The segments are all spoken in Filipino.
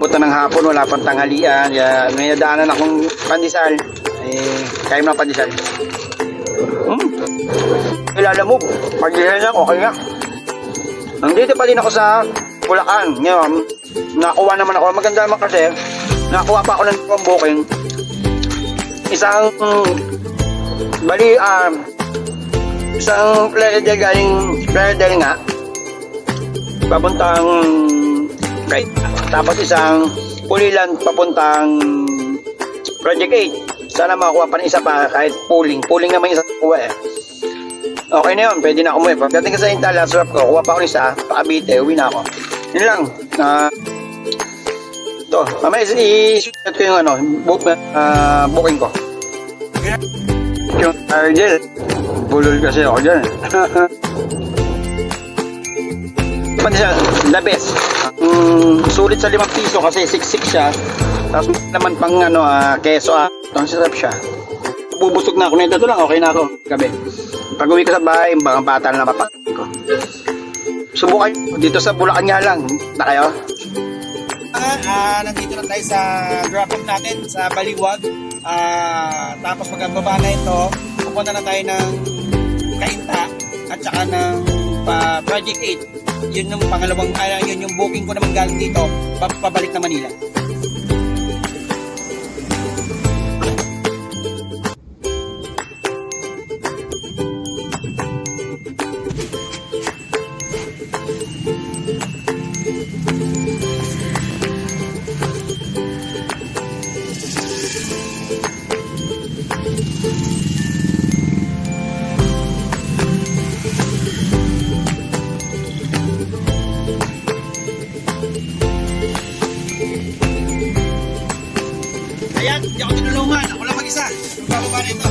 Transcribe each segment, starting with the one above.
Buta ng hapon, wala pang tanghalian. Yan, may nadaanan akong pandesal. Eh, kaya mo ng pandesal. Hmm. Kilala mo, pandesal niya, okay nga. Nandito pa din ako sa Bulacan. Ngayon, nakuha naman ako. Maganda naman kasi, nakuha pa ako ng booking. Isang, bali, ah, isang Playa del galing del nga. Papuntang right. Tapos isang Pulilan papuntang Project 8. Sana makakuha pa ng isa pa kahit pooling. Pooling naman isa kuha eh. Okay na yun, pwede na ako umuwi. Pagdating ka sa Intal, last swap ko, kuha pa ako isa, pakabite, uwi na ako. Yun lang. Ah, to, mamaya i-shoot ko yung ano, book, ah, booking ko. Yung Argel, bulol kasi ako dyan. Pandesal, the best. Mm, sulit sa limang piso kasi siksik siya. Tapos naman pang ano, ah, keso ah. Ang sarap siya. Bubusog na ako nito. Ito lang, okay na ako. Gabi. Pag uwi ko sa bahay, mga bata na napapakain ko. Subukan. Dito sa Bulacan nga lang. Na kayo? Ah, nandito na tayo sa off natin sa Baliwag. Ah, tapos pagkababa na ito, pupunta na tayo ng Kainta at saka ng pa, Project 8. Yun yung pangalawang, ah, yun yung booking ko naman galing dito, pa- pabalik na Manila. Look.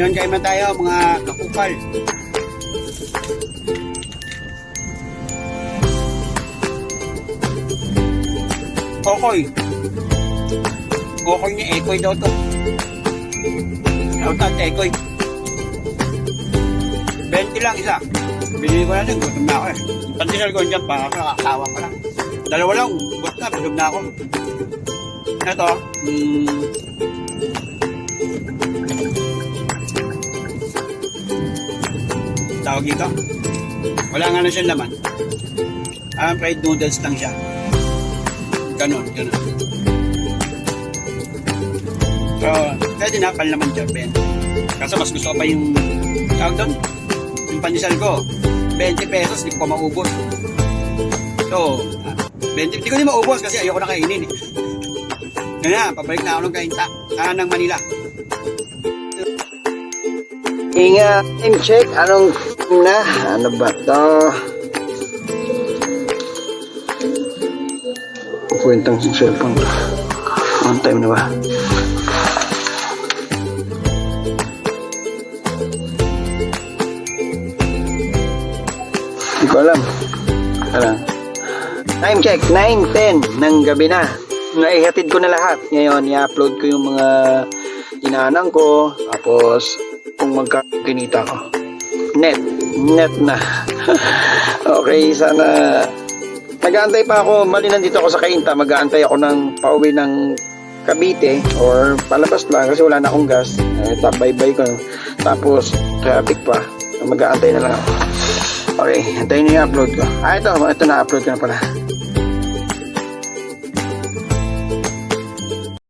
Yun kayo na tayo mga kakupal. Okoy. Okoy ni Ekoy daw to. Shout out Ekoy. 20 lang isa. Binili ko na din, gutom na ako eh. Pandesal ko dyan, para nakakawa ko lang. Dalawa lang, gutom na, busog na ako. Ito, mm, tawag dito. Wala nga na siyang laman. Ah, fried noodles lang siya. Ganon, ganon. So, pwede na, naman dyan, Ben. Kaso mas gusto ko pa yung, tawag doon, yung pandesal ko, 20 pesos, di ko pa maubos. So, ah, 20, di ko din maubos kasi ayoko na kainin eh. Na, pabalik na ako ng kainta, ah, ng Manila. Inga, time check. Anong na? Ano ba to? Kwentang sa cellphone ko. On time na ba? Hindi ko alam. Ano? Time check, 9.10 ng gabi na. Naihatid ko na lahat. Ngayon, i-upload ko yung mga inanang ko. Tapos, kung magkakinita ko. Net. Net na. okay, sana... Nag-aantay pa ako. Mali nandito ako sa Kainta. Mag-aantay ako ng pauwi ng Cavite or palabas lang kasi wala na akong gas. Eh, tabay-bay ko. Tapos, traffic pa. Mag-aantay na lang ako. Okay, antayin niyo yung upload ko. Ah, ito. Ito na, upload ko na pala.